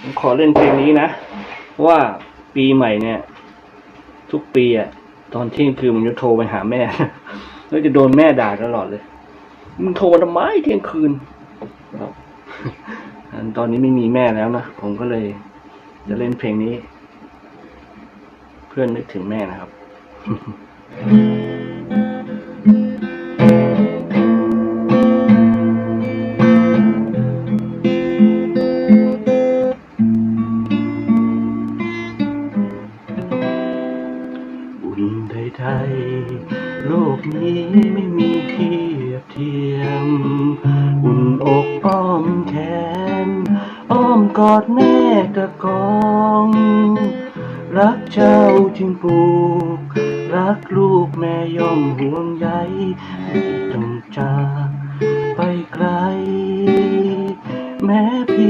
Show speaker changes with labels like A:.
A: ผมขอเล่นเพลงนี้นะ ว่าปีใหม่เนี่ย ทุกปีอะตอนเที่ยงคืนผมจะโทรไปหาแม่ แล้วจะโดนแม่ด่าตลอดเลย มึงโทรทำไมเที่ยงคืนครับอันตอนนี้ไม่มีแม่แล้วนะ ผมก็เลยจะเล่นเพลงนี้ เพื่อนนึกถึงแม่นะครับ บุญไทยๆโลกนี้ไม่มีเทียบเทียม อุ่นอกอ้อมแขน อ้อมกอดแม่ตะกอง รักเจ้าจึงปลูก รักลูกแม่ย่อมห่วงใยไม่ต้องจากไปไกล แม้เพียง